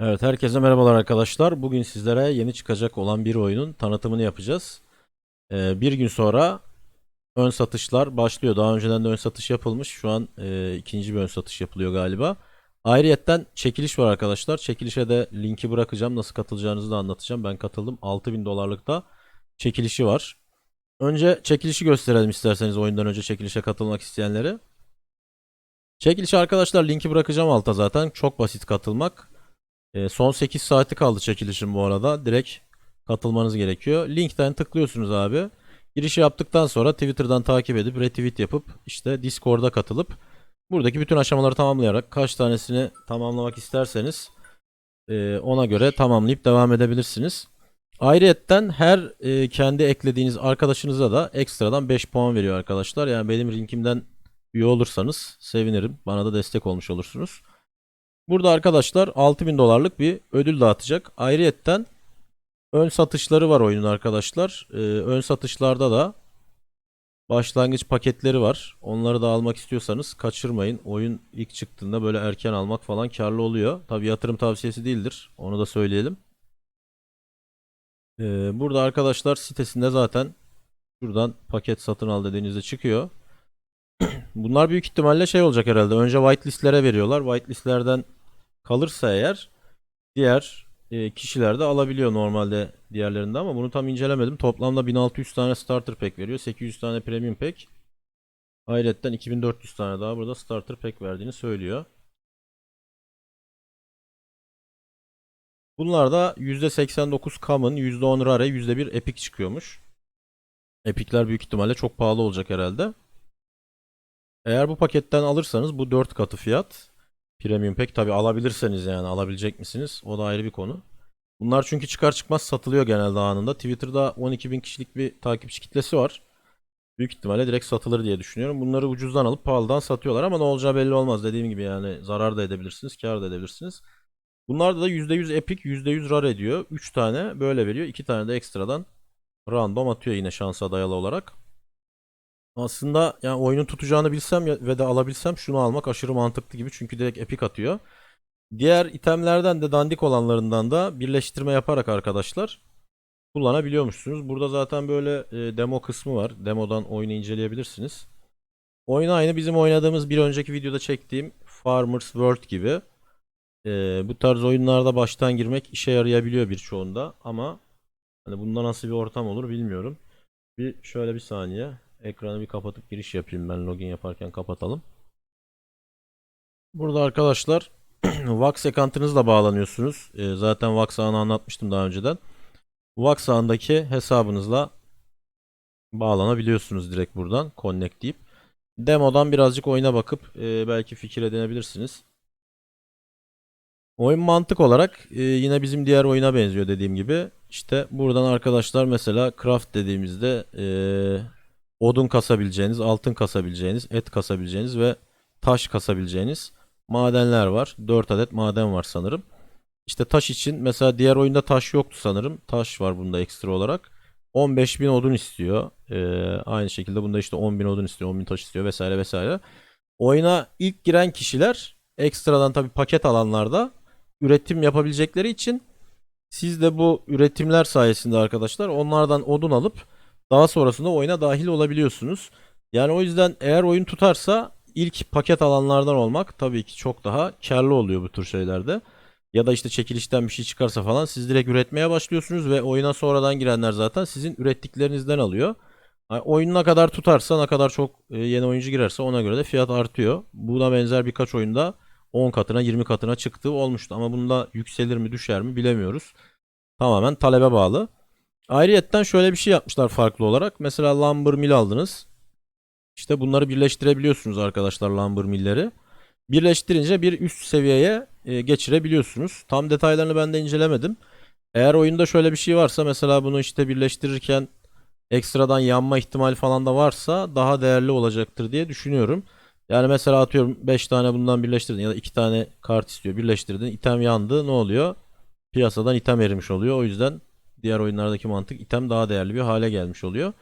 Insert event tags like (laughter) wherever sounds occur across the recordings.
Evet, herkese merhabalar arkadaşlar. Bugün sizlere yeni çıkacak olan bir oyunun tanıtımını yapacağız. Ee, bir gün sonra ön satışlar başlıyor. Daha önceden de ön satış yapılmış. Şu an e, ikinci bir ön satış yapılıyor galiba. Ayrıyetten çekiliş var arkadaşlar. Çekilişe de linki bırakacağım. Nasıl katılacağınızı da anlatacağım. Ben katıldım. 6000 dolarlık da çekilişi var. Önce çekilişi gösterelim isterseniz oyundan önce çekilişe katılmak isteyenleri. Çekilişe arkadaşlar linki bırakacağım alta zaten. Çok basit katılmak. E, son 8 saati kaldı çekilişin bu arada. Direkt katılmanız gerekiyor. Linkten tıklıyorsunuz abi. Girişi yaptıktan sonra Twitter'dan takip edip retweet yapıp işte Discord'a katılıp buradaki bütün aşamaları tamamlayarak kaç tanesini tamamlamak isterseniz e, ona göre tamamlayıp devam edebilirsiniz. Ayrıyetten her e, kendi eklediğiniz arkadaşınıza da ekstradan 5 puan veriyor arkadaşlar. Yani benim linkimden üye olursanız sevinirim. Bana da destek olmuş olursunuz. Burada arkadaşlar 6000 dolarlık bir ödül dağıtacak. Ayrıyetten ön satışları var oyunun arkadaşlar. Ee, ön satışlarda da başlangıç paketleri var. Onları da almak istiyorsanız kaçırmayın. Oyun ilk çıktığında böyle erken almak falan karlı oluyor. Tabi yatırım tavsiyesi değildir. Onu da söyleyelim. Ee, burada arkadaşlar sitesinde zaten şuradan paket satın al dediğinizde çıkıyor. (clears throat) Bunlar büyük ihtimalle şey olacak herhalde. Önce whitelistlere veriyorlar. Whitelistlerden kalırsa eğer diğer e, kişiler de alabiliyor normalde diğerlerinde ama bunu tam incelemedim. Toplamda 1600 tane starter pack veriyor. 800 tane premium pack. Ayrıca 2400 tane daha burada starter pack verdiğini söylüyor. Bunlar da %89 common, %10 rare, %1 epic çıkıyormuş. Epic'ler büyük ihtimalle çok pahalı olacak herhalde. Eğer bu paketten alırsanız bu 4 katı fiyat. Premium Pack tabi alabilirseniz yani alabilecek misiniz? O da ayrı bir konu. Bunlar çünkü çıkar çıkmaz satılıyor genelde anında. Twitter'da 12.000 kişilik bir takipçi kitlesi var. Büyük ihtimalle direkt satılır diye düşünüyorum. Bunları ucuzdan alıp pahalıdan satıyorlar ama ne olacağı belli olmaz. Dediğim gibi yani zarar da edebilirsiniz, kar da edebilirsiniz. Bunlarda da %100 Epic, %100 Rare ediyor. 3 tane böyle veriyor. 2 tane de ekstradan random atıyor yine şansa dayalı olarak. Aslında yani oyunun tutacağını bilsem ve de alabilsem şunu almak aşırı mantıklı gibi çünkü direkt epic atıyor. Diğer itemlerden de dandik olanlarından da birleştirme yaparak arkadaşlar kullanabiliyormuşsunuz. Burada zaten böyle e, demo kısmı var. Demodan oyunu inceleyebilirsiniz. Oyun aynı bizim oynadığımız bir önceki videoda çektiğim Farmers World gibi. E, bu tarz oyunlarda baştan girmek işe yarayabiliyor birçoğunda ama hani bunda nasıl bir ortam olur bilmiyorum. Bir şöyle bir saniye. Ekranı bir kapatıp giriş yapayım ben login yaparken kapatalım. Burada arkadaşlar (clears throat) Vax account'ınızla bağlanıyorsunuz. Ee, zaten Vax ağını anlatmıştım daha önceden. Vax ağındaki hesabınızla bağlanabiliyorsunuz direkt buradan connect deyip. Demodan birazcık oyuna bakıp e, belki fikir edinebilirsiniz. Oyun mantık olarak e, yine bizim diğer oyuna benziyor dediğim gibi. İşte buradan arkadaşlar mesela craft dediğimizde e, odun kasabileceğiniz, altın kasabileceğiniz, et kasabileceğiniz ve taş kasabileceğiniz madenler var. 4 adet maden var sanırım. İşte taş için mesela diğer oyunda taş yoktu sanırım. Taş var bunda ekstra olarak. 15.000 odun istiyor. Ee, aynı şekilde bunda işte 10.000 odun istiyor, 10.000 taş istiyor vesaire vesaire. Oyuna ilk giren kişiler ekstradan tabi paket alanlarda üretim yapabilecekleri için siz de bu üretimler sayesinde arkadaşlar onlardan odun alıp daha sonrasında oyuna dahil olabiliyorsunuz. Yani o yüzden eğer oyun tutarsa ilk paket alanlardan olmak tabii ki çok daha karlı oluyor bu tür şeylerde. Ya da işte çekilişten bir şey çıkarsa falan siz direkt üretmeye başlıyorsunuz ve oyuna sonradan girenler zaten sizin ürettiklerinizden alıyor. Yani oyun ne kadar tutarsa ne kadar çok e, yeni oyuncu girerse ona göre de fiyat artıyor. Buna benzer birkaç oyunda 10 katına 20 katına çıktığı olmuştu ama bunda yükselir mi düşer mi bilemiyoruz. Tamamen talebe bağlı. Ayrıyetten şöyle bir şey yapmışlar farklı olarak. Mesela lumber mill aldınız. İşte bunları birleştirebiliyorsunuz arkadaşlar lumber millleri. Birleştirince bir üst seviyeye e, geçirebiliyorsunuz. Tam detaylarını ben de incelemedim. Eğer oyunda şöyle bir şey varsa mesela bunu işte birleştirirken ekstradan yanma ihtimali falan da varsa daha değerli olacaktır diye düşünüyorum. Yani mesela atıyorum 5 tane bundan birleştirdin ya da 2 tane kart istiyor birleştirdin. item yandı ne oluyor? Piyasadan item erimiş oluyor. O yüzden diğer oyunlardaki mantık item daha değerli bir hale gelmiş oluyor.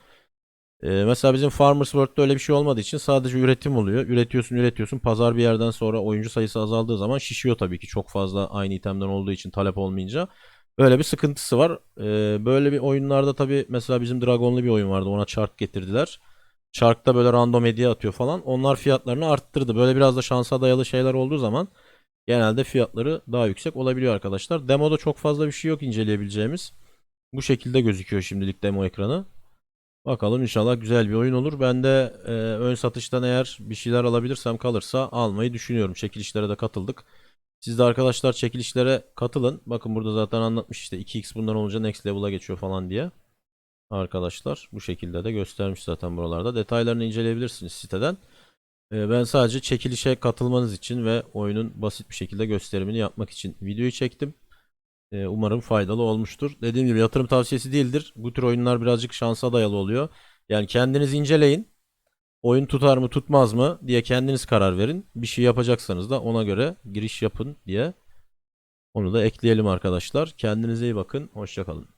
Ee, mesela bizim Farmers World'de öyle bir şey olmadığı için sadece üretim oluyor. Üretiyorsun, üretiyorsun. Pazar bir yerden sonra oyuncu sayısı azaldığı zaman şişiyor tabii ki. Çok fazla aynı itemden olduğu için talep olmayınca. Böyle bir sıkıntısı var. Ee, böyle bir oyunlarda tabii mesela bizim Dragon'lu bir oyun vardı. Ona çark getirdiler. Çark'ta böyle random hediye atıyor falan. Onlar fiyatlarını arttırdı. Böyle biraz da şansa dayalı şeyler olduğu zaman genelde fiyatları daha yüksek olabiliyor arkadaşlar. Demoda çok fazla bir şey yok inceleyebileceğimiz. Bu şekilde gözüküyor şimdilik demo ekranı. Bakalım inşallah güzel bir oyun olur. Ben de e, ön satıştan eğer bir şeyler alabilirsem kalırsa almayı düşünüyorum. Çekilişlere de katıldık. Siz de arkadaşlar çekilişlere katılın. Bakın burada zaten anlatmış işte 2x bundan olunca next level'a geçiyor falan diye. Arkadaşlar bu şekilde de göstermiş zaten buralarda. Detaylarını inceleyebilirsiniz siteden. E, ben sadece çekilişe katılmanız için ve oyunun basit bir şekilde gösterimini yapmak için videoyu çektim. Ee, Umarım faydalı olmuştur. Dediğim gibi yatırım tavsiyesi değildir. Bu tür oyunlar birazcık şansa dayalı oluyor. Yani kendiniz inceleyin. Oyun tutar mı tutmaz mı diye kendiniz karar verin. Bir şey yapacaksanız da ona göre giriş yapın diye. Onu da ekleyelim arkadaşlar. Kendinize iyi bakın. Hoşçakalın.